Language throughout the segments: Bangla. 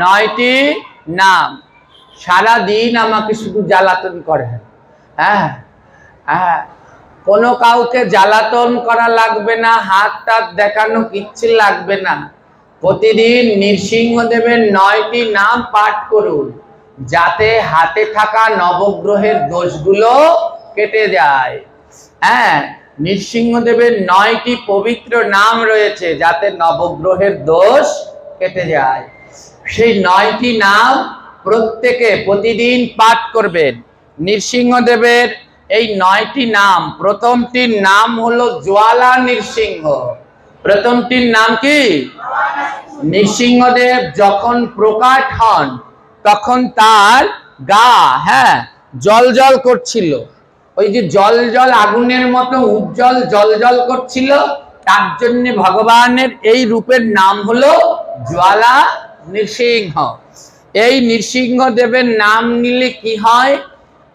নয়টি নাম। সারা দিন আমাকে শুধু জ্বালাতন করেন হ্যাঁ হ্যাঁ। কোনো কাউকে জ্বালাতন করা লাগবে না, হাত টাত দেখানো কিচ্ছু লাগবে না। প্রতিদিন নৃসিংহদেবের নয়টি নাম পাঠ করুন, যাতে হাতে থাকা নবগ্রহের দোষগুলো কেটে যায়। হ্যাঁ নৃসিংহদেবের নয়টি পবিত্র নাম রয়েছে, যাতে নবগ্রহের দোষ কেটে যায়। সেই নয়টি নাম প্রত্যেকে প্রতিদিন পাঠ করবেন। নৃসিংহদেবের এই নয়টি নাম, প্রথমটির নাম হলো জ্বালা নৃসিংহ। প্রথমটির নাম কি? নৃসিংহদেব যখন প্রকাট হন, তখন তার গা হ্যাঁ জল জল করছিল। ওই যে জল জল আগুনের মতো উজ্জ্বল জল জল করছিল, তার জন্য ভগবানের এই রূপের নাম হলো জ্বালা নৃসিংহ। এই নৃসিংহ দেবের নাম নিলে কি হয়?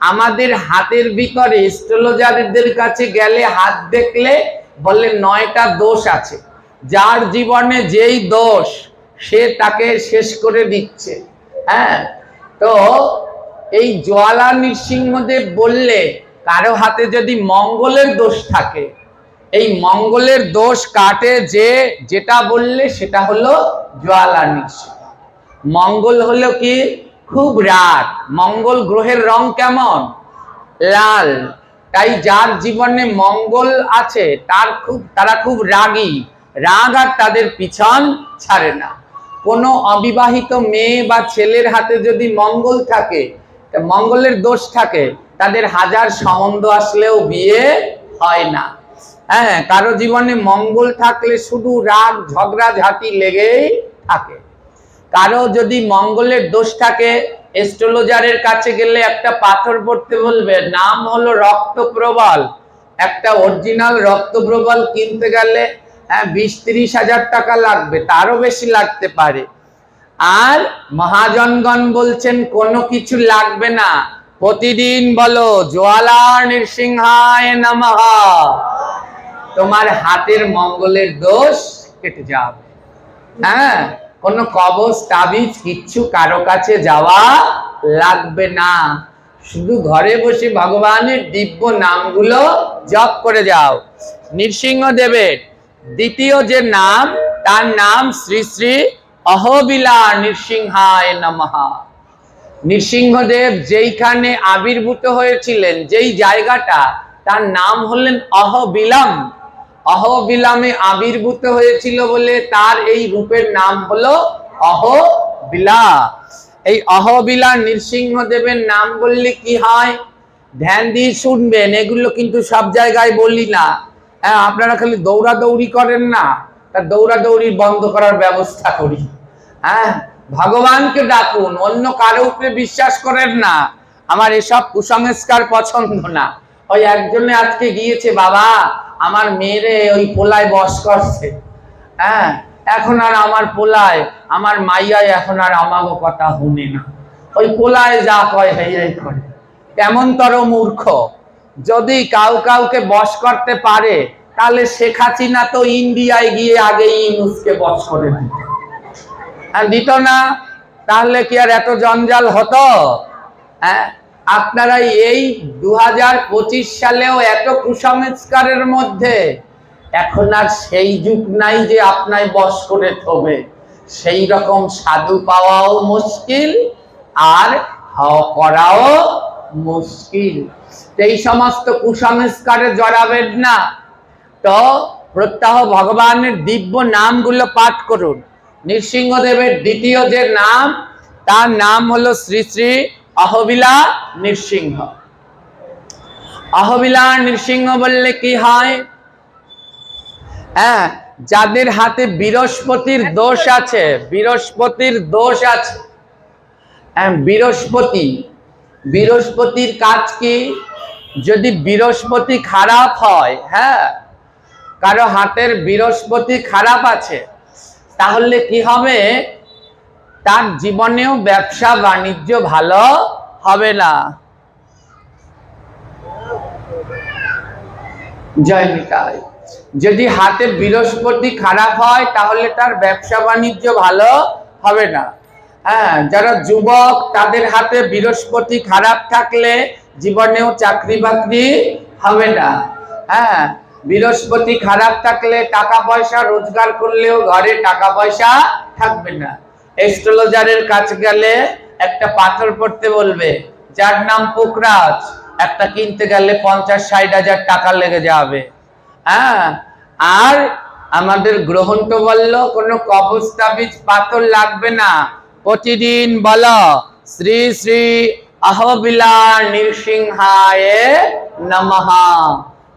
আমাদের হাতের ভিতরে স্ট্রোলজারদের কাছে গেলে হাত দেখলে বলে নয়টা দোষ আছে। যার জীবনে যেই দোষ, সে তাকে শেষ করে দিচ্ছে। হ্যাঁ? তো এই জ্বালা নৃসিংহদেব বললে, কারও হাতে যদি মঙ্গলের দোষ থাকে, এই মঙ্গলের দোষ কাটে যে, যেটা বললে সেটা হলো জ্বালা নৃসিংহ। মঙ্গল হলো কি? খুব রাগ মঙ্গল গ্রহের রং কেমন? লাল। তাই যার জীবনে মঙ্গল আছে, তার খুব, তারা খুব রাগী। রাগ আর তাদের পিছন ছাড়ে না। কোনো অবিবাহিত মেয়ে বা ছেলের হাতে যদি মঙ্গল থাকে মঙ্গলের দোষ থাকে। তাদের হাজার সম্বন্ধ আসলেও বিয়ে হয় না। হ্যাঁ কারও জীবনে মঙ্গল থাকলে শুধু রাগ, ঝগড়া, ঝাঁটি লেগেই থাকে। কারও যদি মঙ্গলের দোষ থাকে এস্ট্রোলজারের কাছে গেলে একটা পাথর পড়তে বলবে, নাম হলো রক্ত প্রবল। একটা অরিজিনাল রক্ত প্রবল কিনতে গেলে হ্যাঁ বিশ তিরিশ হাজার টাকা লাগবে, তারও বেশি লাগতে পারে। আর মহাজনগণ বলছেন, কোনো কিছু লাগবে না। প্রতিদিন বলো জ্বালা নৃসিংহায় নমঃ। তোমার হাতের মঙ্গলের দোষ কেটে যাবে। হ্যাঁ কোনো কবচ, তাবিজ কিচ্ছু কারও কাছে যাওয়া লাগবে না। শুধু ঘরে বসে ভগবানের দিব্য নামগুলো জপ করে যাও। নৃসিংহ দেবের দ্বিতীয় যে নাম, তার নাম শ্রী শ্রী অহবিলা নৃসিংহায় নমঃ। নৃসিংহদেব যেইখানে আবির্ভূত হয়েছিলেন, যেই জায়গাটা, তার নাম হলেন অহবিলাম। অহবিলামে আবির্ভূত হয়েছিল বলে তার এই রূপের নাম হলো অহবিলা। এই অহবিলা নৃসিংহদেবের নাম বললে কি হয়? ধ্যান দিয়ে শুনবেন, এগুলো কিন্তু সব জায়গায় বলি না। হ্যাঁ আপনারা খালি দৌড়াদৌড়ি করেন না, তা দৌড়াদৌড়ি বন্ধ করার ব্যবস্থা করি। হ্যাঁ ভগবানকে ডাকুন, অন্য কারও উপরে বিশ্বাস করেন না। আমার এসব কুসংস্কার পছন্দ না। ওই একজনে আজকে গিয়েছে, বাবা আমার মেয়েরে ওই পোলায় বস করছে। হ্যাঁ এখন আর আমার পোলায়, আমার মাইয়ায় এখন আর আমাগো কথা শুনে না। ওই পোলায় যা কয় হেয়াই করে। কেমন তর মূর্খ। যদি কাউ কাউকে বশ করতে পারে, তাহলে শেখ হাসিনা তো ইন্ডিয়ায় গিয়ে আগে ইউনুসকে বস করে দিত। আর দিত না? তাহলে কি আর এত জঞ্জাল হতো? হ্যাঁ আপনারা এই দু হাজার পঁচিশ সালেও এত কুসংস্কারের মধ্যে এখন আর সেই যুগ নাই যে আপনায় বস করে থবে। সেই রকম সাধু পাওয়াও মুশকিল আর করাও মুশকিল। এই সমস্ত কুসংস্কারে জড়াবেন না। তো প্রত্যাহ ভগবানের দিব্য নামগুলো পাঠ করুন। নৃসিংহদেবের দ্বিতীয় যে নাম, তার নাম হলো শ্রী শ্রী অহবিলা নৃসিংহ। অহবিলা নৃসিংহ বললে কি হয়? হ্যাঁ যাদের হাতে বৃহস্পতির দোষ আছে, বৃহস্পতির দোষ আছে। হ্যাঁ বৃহস্পতি, বৃহস্পতির কাজ কি? যদি বৃহস্পতি খারাপ হয় হ্যাঁ কারও হাতের বৃহস্পতি খারাপ আছে, তাহলে কি হবে? তার জীবনেও ব্যবসা বাণিজ্য ভালো হবে না। জয় যদি হাতে বৃহস্পতি খারাপ হয়, তাহলে তার ব্যবসা বাণিজ্য ভালো হবে না। হ্যাঁ যারা যুবক, তাদের হাতে বৃহস্পতি খারাপ থাকলে জীবনেও চাকরি বাকরি হবে না। হ্যাঁ বৃহস্পতি খারাপ থাকলে টাকা পয়সা রোজগার করলেও ঘরে টাকা পয়সা থাকবে না। এস্ট্রোলজারের কাছে গেলে একটা পাথর পড়তে বলবে, যার নাম পোকরাজ একটা কিনতে গেলে পঞ্চাশ, ষাট হাজার টাকা লেগে যাবে। হ্যাঁ? আর আমাদের গ্রহণ তো বলল, কোনো কবস্তাবিজ পাথর লাগবে না। প্রতিদিন বলো, শ্রী শ্রী আহবিলা নৃসিংহায় নমঃ।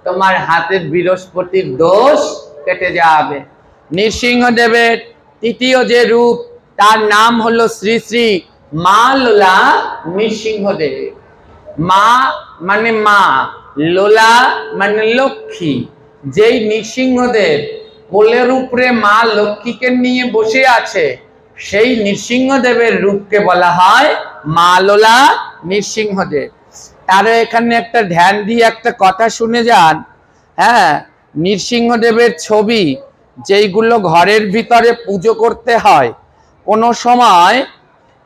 তোমার হাতের বৃহস্পতির দোষ কেটে যাবে। নৃসিংহদেবের তৃতীয় যে রূপ তার নাম হলো শ্রী শ্রী মা লোলা নৃসিংহদেব মা মানে মা, লোলা মানে লক্ষ্মী। যেই নৃসিংহদেব কোলের উপরে মা লক্ষ্মীকে নিয়ে বসে আছে, সেই নৃসিংহদেবের রূপকে বলা হয় মা লোলা নৃসিংহদেব। আরও এখানে একটা ধ্যান দিয়ে একটা কথা শুনে যান। হ্যাঁ নৃসিংহদেবের ছবি যেইগুলো ঘরের ভিতরে পুজো করতে হয় কোনো সময়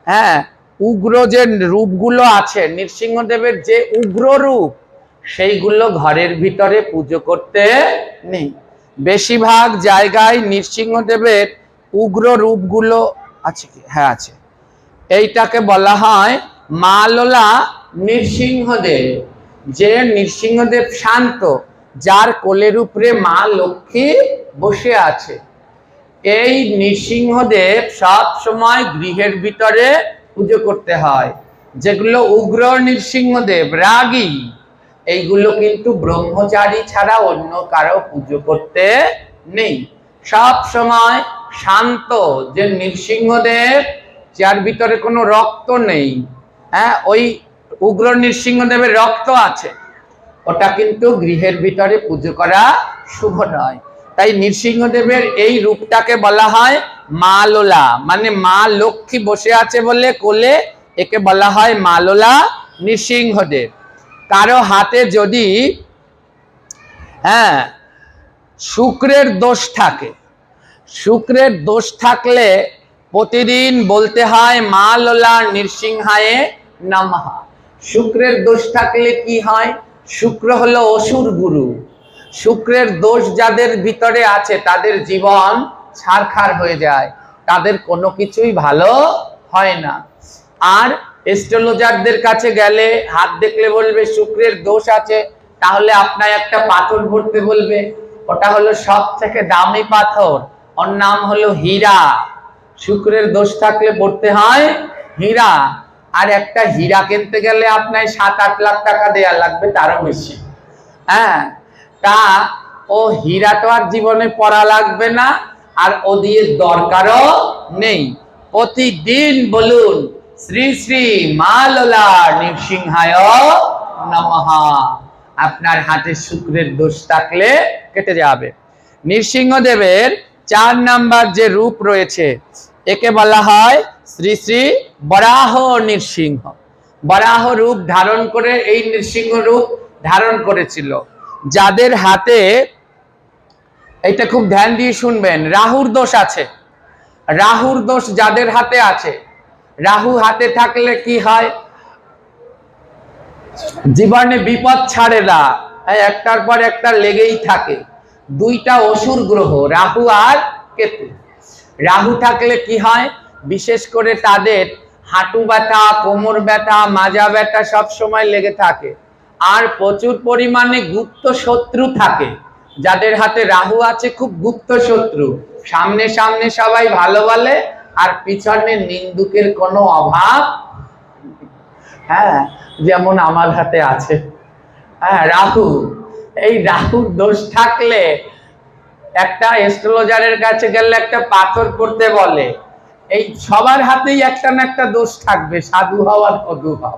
হ্যাঁ উগ্র যে রূপগুলো আছে, নৃসিংহদেবের যে উগ্র রূপ, সেইগুলো ঘরের ভিতরে পুজো করতে নেই। বেশিরভাগ জায়গায় নৃসিংহদেবের উগ্র রূপগুলো আছে কি? হ্যাঁ আছে। এইটাকে বলা হয় মা লোলা নৃসিংহদেব, যে নৃসিংহদেব শান্ত, যার কোলের উপরে মা লক্ষ্মী বসে আছে। এই নৃসিংহদেব সব সময় গৃহের ভিতরে পুজো করতে হয়। যেগুলো উগ্র নৃসিংহদেব, রাগী। এইগুলো কিন্তু ব্রহ্মচারী ছাড়া অন্য কারও পুজো করতে নেই। সব সময় শান্ত, যে নৃসিংহদেব, যার ভিতরে কোনো রক্ত নেই। হ্যাঁ ওই উগ্র নৃসিংহদেবের রক্ত আছে। ওটা কিন্তু গৃহের ভিতরে পুজো করা শুভ নয়। তাই নৃসিংহদেবের এই রূপটাকে বলা হয় মা লোলা। মানে মা লক্ষ্মী বসে আছে বলে কোলে একে বলা হয় মা লোলা নৃসিংহদেব। কারও হাতে যদি হ্যাঁ শুক্রের দোষ থাকে, শুক্রের দোষ থাকলে প্রতিদিন বলতে হয় মা লোলা নৃসিংহায়ে নমঃ। শুক্রের দোষ থাকলে কি হয়? শুক্র হলো অসুর গুরু। শুক্রের দোষ যাদের ভিতরে আছে, তাদের জীবন ছারখার হয়ে যায়। তাদের কোনো কিছুই ভালো হয় না। আর এস্ট্রোলজারদের কাছে গেলে হাত দেখলে বলবে, শুক্রের দোষ আছে, তাহলে আপনার একটা পাথর ভরতে বলবে। ওটা হলো সব থেকে দামি পাথর। ওর নাম হলো হীরা। শুক্রের দোষ থাকলে পড়তে হয় হীরা। আর একটা হীরা কিনতে গেলে আপনার সাত আট লাখ টাকা দেয়া লাগবে, তারও বেশি। হ্যাঁ তা, ও হীরা তো আর জীবনে পড়া লাগবে না, আর ও দিয়ে দরকারও নেই। প্রতিদিন বলুন, শ্রী শ্রী মা লোলা নৃসিংহায় নমঃ। আপনার হাতে শুক্রের দোষ থাকলে কেটে যাবে। নৃসিংহদেবের চার নাম্বার যে রূপ রয়েছে, একে বলা হয় শ্রী শ্রী বরাহ নৃসিংহ। বরাহ রূপ ধারণ করে, এই নৃসিংহ রূপ ধারণ করেছিল। যাদের হাতে এটা খুব ধ্যান দিয়ে শুনবেন, রাহুর দোষ আছে। রাহুর দোষ যাদের হাতে আছে, রাহু হাতে থাকলে কি হয়? জীবনে বিপদ ছাড়ে না। এই একটার পর একটা লেগেই থাকে। দুইটা অসুর গ্রহ, রাহু আর কেতু। রাহু থাকলে কি হয়? বিশেষ করে তাদের হাঁটু ব্যথা, কোমর ব্যথা, মাজা ব্যথা সব সময় লেগে থাকে। আর প্রচুর পরিমাণে গুপ্ত শত্রু থাকে। যাদের হাতে রাহু আছে, খুব গুপ্ত শত্রু। সামনে সামনে সবাই ভালো বলে, আর পিছনে নিন্দুকের কোনো অভাব? হ্যাঁ যেমন আমার হাতে আছে। হ্যাঁ রাহু। এই রাহুর দোষ থাকলে একটা এস্ট্রোলজারের কাছে গেলে একটা পাথর করতে বলে। এই সবার হাতেই একটা না একটা দোষ থাকবে, সাধু হওয়ার কদু হও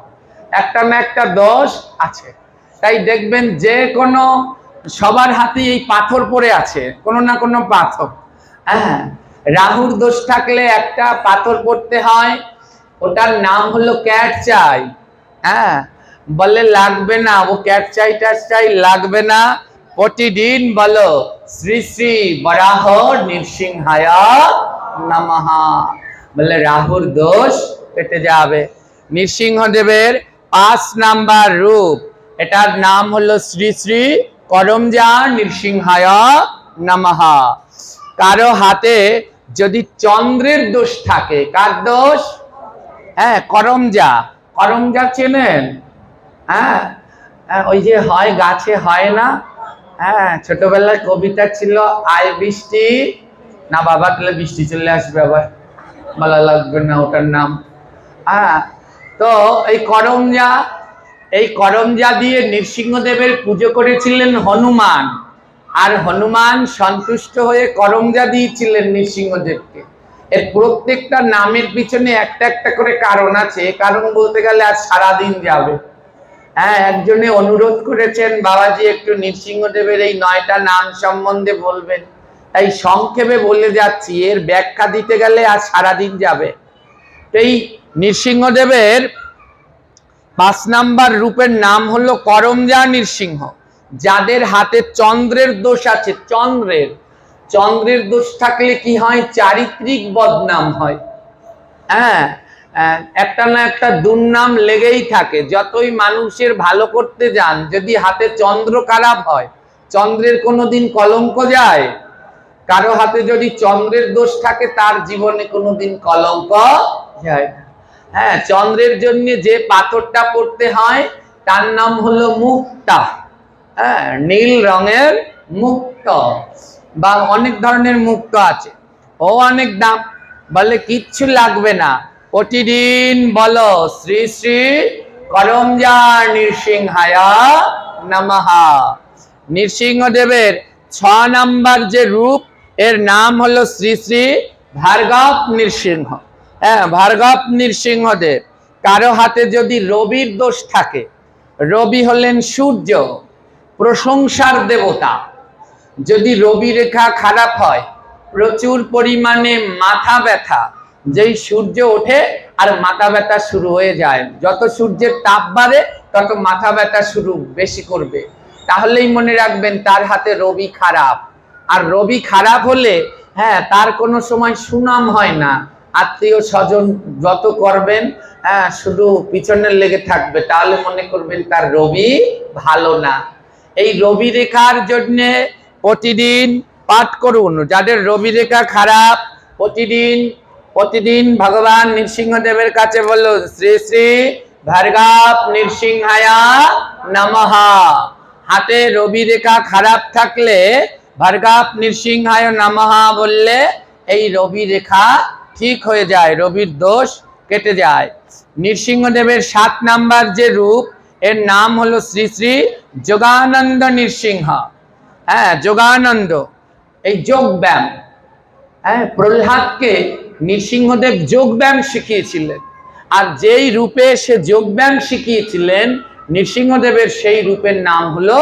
একটা না একটা দোষ আছে। তাই দেখবেন যে কোনো সবার হাতেই এই পাথর পড়ে আছে, কোনো না কোনো পাথর। হ্যাঁ রাহুর দোষ থাকলে একটা পাথর পড়তে হয়, ওটার নাম হলো ক্যাট চাই। হ্যাঁ বলে লাগবে না, ও ক্যাট চাই, ট্যাট চাই, লাগবে না। প্রতিদিন বলো, শ্রী শ্রী বরাহ নৃসিংহায় নমঃ। বলে রাহুর দোষ কেটে যাবে। নৃসিংহদেবের পাঁচ নাম্বার রূপ। এটার নাম হলো শ্রী শ্রী করমজা নৃসিংহায় নমহা কারও হাতে যদি চন্দ্রের দোষ থাকে কার দোষ? হ্যাঁ করমজা। করমজা চেনেন? হ্যাঁ হ্যাঁ, ওই যে হয় গাছে হয় না? হ্যাঁ ছোটবেলায় কবিতা ছিল আয় বৃষ্টি। না বাবা তাহলে বৃষ্টি চলে আসবে আবার। ভালো লাগবে না ওটার নাম। হ্যাঁ তো এই করমজা এই করমজা দিয়ে নৃসিংহদেবের পুজো করেছিলেন হনুমান। আর হনুমান সন্তুষ্ট হয়ে করমজা দিয়েছিলেন নৃসিংহদেবকে। এর প্রত্যেকটা নামের পিছনে একটা একটা করে কারণ আছে। কারণ বলতে গেলে আর সারাদিন যাবে। হ্যাঁ একজনে অনুরোধ করেছেন, বাবাজি একটু নৃসিংহদেবের এই নয়টা নাম সম্বন্ধে বলবেন। তাই সংক্ষেপে বলে যাচ্ছি, এর ব্যাখ্যা দিতে গেলে আর সারাদিন যাবে। তো এই নৃসিংহদেবের পাঁচ নাম্বার রূপের নাম হলো করমজা নৃসিংহ, যাদের হাতে চন্দ্রের দোষ আছে। চন্দ্রের চন্দ্রের দোষ থাকলে কি হয়? চারিত্রিক বদনাম হয়। হ্যাঁ একটা না একটা দুর্নাম লেগেই থাকে। যতই মানুষের ভালো করতে যান, যদি হাতে চন্দ্র খারাপ হয়, চন্দ্রের কোনোদিন কলঙ্ক যায়? কারও হাতে যদি চন্দ্রের দোষ থাকে, তার জীবনে কোনোদিন কলঙ্ক যায় না। হ্যাঁ চন্দ্রের জন্য যে পাথরটা পড়তে হয়, তার নাম হলো মুক্তা। হ্যাঁ নীল রঙের মুক্ত। বা অনেক ধরনের মুক্ত আছে। ও অনেক দাম। বলে কিচ্ছু লাগবে না। প্রতিদিন বলো, শ্রী শ্রী করমজা নৃসিংহায়া নমহা নৃসিংহদেবের ছ নাম্বার যে রূপ, এর নাম হলো শ্রী শ্রী ভার্গব নৃসিংহ। হ্যাঁ ভার্গব নৃসিংহদেব, কারও হাতে যদি রবির দোষ থাকে, রবি হলেন সূর্য, প্রশংসার দেবতা। যদি রবি রেখা খারাপ হয়, প্রচুর পরিমাণে মাথা ব্যথা, যেই সূর্য ওঠে আর মাথা ব্যথা শুরু হয়ে যায়। যত সূর্যের তাপ বাড়ে, তত মাথা ব্যথা শুরু বেশি করবে। তাহলেই মনে রাখবেন তার হাতে রবি খারাপ। আর রবি খারাপ হলে হ্যাঁ তার কোনো সময় সুনাম হয় না। আত্মীয় স্বজন যত করবেন হ্যাঁ শুধু পিছনের লেগে থাকবে, তাহলে মনে করবেন তার রবি ভালো না। এই রবি রেখার জন্যে প্রতিদিন পাঠ করুন। যাদের রবি রেখা খারাপ, প্রতিদিন প্রতিদিন ভগবান নৃসিংহদেবের কাছে বলল, শ্রী শ্রী ভার্গাব নৃসিংহায়া নমহা হাতে রবি রেখা খারাপ থাকলে, ভার্গাব নৃসিংহায় নমহা বললে, এই রবি রেখা ঠিক হয়ে যায়, রবির দোষ কেটে যায়। নৃসিংহদেবের সাত নাম্বার যে রূপ, এর নাম হলো শ্রী শ্রী যোগানন্দ নৃসিংহ। হ্যাঁ যোগানন্দ, এই যোগ ব্যায়াম হ্যাঁ প্রহ্লাদকে নৃসিংহদেব যোগ ব্যায়াম শিখিয়েছিলেন। আর যেই রূপে সে যোগ ব্যায়াম শিখিয়েছিলেন, নৃসিংহদেবের সেই রূপের নাম হলো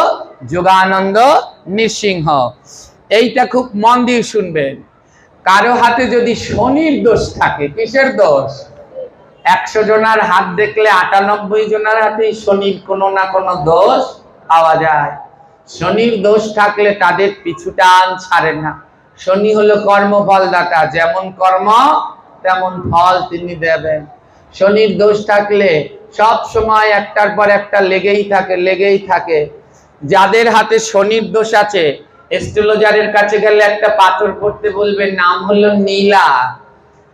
যোগানন্দ নৃসিংহ। এইটা খুব মন দিয়ে শুনবেন। কারও হাতে যদি শনির দোষ থাকে, কিসের দোষ? একশো জনার হাত দেখলে আটানব্বই জনের হাতেই শনির কোনো না কোনো দোষ পাওয়া যায়। শনির দোষ থাকলে তাদের পিছু টান ছাড়ে না। শনি হলো কর্মফলদাতা, যেমন কর্ম, তেমন ফল তিনি দেবেন। শনির দোষ থাকলে সব সময় একটার পর একটা লেগেই থাকে লেগেই থাকে। যাদের হাতে শনির দোষ আছে এস্ট্রোলজারের কাছে গেলে একটা পাথর পড়তে বলবে, নাম হলো নীলা।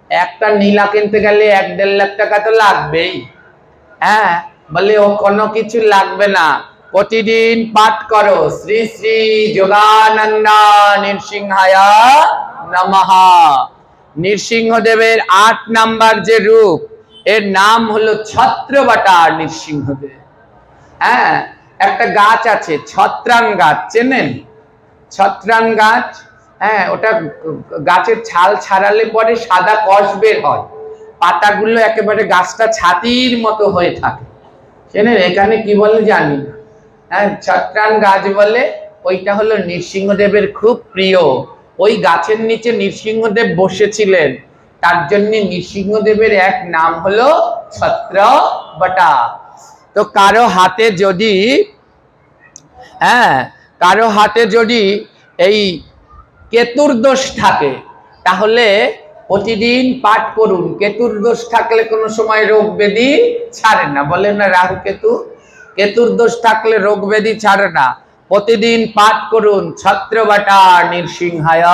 একটা নীলা কিনতে গেলে এক দেড় লাখ টাকা তো লাগবেই। হ্যাঁ বলে ও কোনো কিছু লাগবে না। প্রতিদিন পাঠ করো, শ্রী শ্রী যোগানন্দা নৃসিংহায়া নমহা নৃসিংহদেবের আট নাম্বার যে রূপ, এর নাম হলো ছত্রবটা নৃসিংহদেব। হ্যাঁ একটা গাছ আছে ছত্রান গাছ, চেনেন? ছত্রান গাছ হ্যাঁ ওটা গাছের ছাল ছাড়ালে পরে সাদা কষ বের হয়। পাতাগুলো একেবারে গাছটা ছাতির মতো হয়ে থাকে। চেনেন, এখানে কি বলে জানি না। হ্যাঁ ছত্রান গাছ বলে, ওইটা হলো নৃসিংহদেবের খুব প্রিয়। ওই গাছের নিচে নৃসিংহদেব বসেছিলেন। তার জন্য নৃসিংহদেবের এক নাম হলো ছত্র বটা তো কারও হাতে যদি হ্যাঁ কারও হাতে যদি এই কেতুর দোষ থাকে, তাহলে প্রতিদিন পাঠ করুন। কেতুর দোষ থাকলে কোনো সময় রোগ ব্যাধি ছাড়ে না। বলেন না রাহু কেতু কেতুর দোষ থাকলে রোগ ব্যাধি ছাড়ে না। প্রতিদিন পাঠ করুন, ছত্রবাটা নৃসিংহায়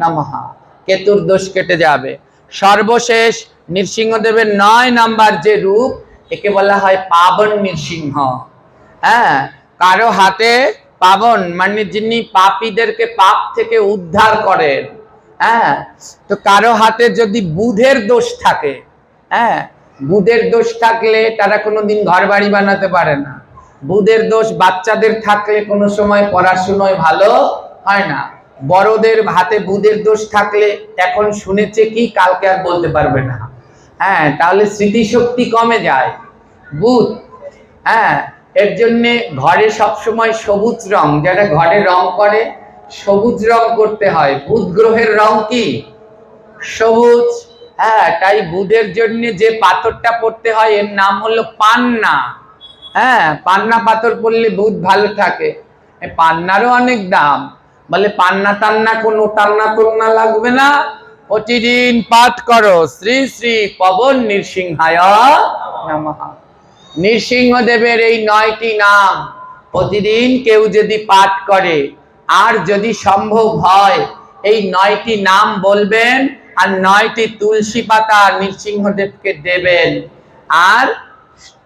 নমহা কেতুর দোষ কেটে যাবে। সর্বশেষ নৃসিংহদেবের নয় নাম্বার যে রূপ, একে বলা হয় পাবন নৃসিংহ। হ্যাঁ কারও হাতে পাবন মানে যিনি পাপীদেরকে পাপ থেকে উদ্ধার করেন হ্যাঁ? তো কারও হাতে যদি বুধের দোষ থাকে হ্যাঁ? বুধের দোষ থাকলে তারা কোনোদিন ঘর বাড়ি বানাতে পারে না। বুধের দোষ বাচ্চাদের থাকলে কোনো সময় পড়াশুনোয় ভালো হয় না। বড়দের হাতে বুধের দোষ থাকলে এখন শুনেছে কি, কালকে আর বলতে পারবে না। হ্যাঁ তাহলে স্মৃতিশক্তি কমে যায়। বুধ হ্যাঁ? এর জন্যে ঘরে সবসময় সবুজ রং, যারা ঘরে রং করে, সবুজ রং করতে হয়। বুধ গ্রহের রং কি? সবুজ। হ্যাঁ তাই বুধের জন্য যে পাথরটা পড়তে হয়, এর নাম হলো পান্না। হ্যাঁ পান্না পাথর পড়লে বুধ ভালো থাকে। পান্নারও অনেক দাম। বলে পান্না টান্না কোনো টান্না টন্না লাগবে না। প্রতিদিন পাঠ করো। শ্রী শ্রী পবন নৃসিংহায় নমঃ। নৃসিংহদেবের এই নয়টি নাম প্রতিদিন কেউ যদি পাঠ করে, আর যদি সম্ভব হয়, এই নয়টি নাম বলবেন আর নয়টি তুলসী পাতা নৃসিংহদেবকে দেবেন। আর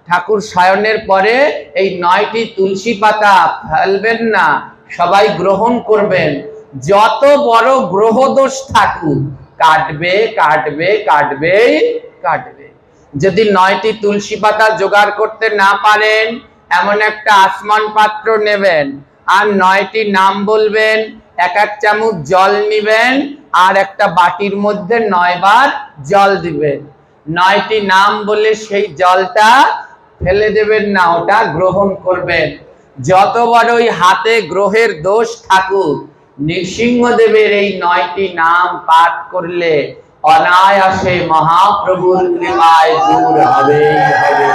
ঠাকুর শয়নের পরে এই নয়টি তুলসী পাতা ফেলবেন না, সবাই গ্রহণ করবেন। যত বড় গ্রহদোষ থাকুক, কাটবে কাটবে কাটবেই কাটবে। যদি নয়টি তুলসী পাতা জোগাড় করতে না পারেন, এমন একটা আসমান পাত্র নেবেন। আর নয়টি নাম বলবেন, এক এক চামচ জল নিবেন, আর একটা বাটির মধ্যে নয়বার জল দিবেন। নয়টি নাম বলে সেই জলটা ফেলে দেবেন না, ওটা গ্রহণ করবেন। যত বড়ই হাতে গ্রহের দোষ থাকুক, নৃসিংহদেবের এই নয়টি নাম পাঠ করলে অনায়াসে মহাপ্রভুর কৃপায় দূর হবে হবে।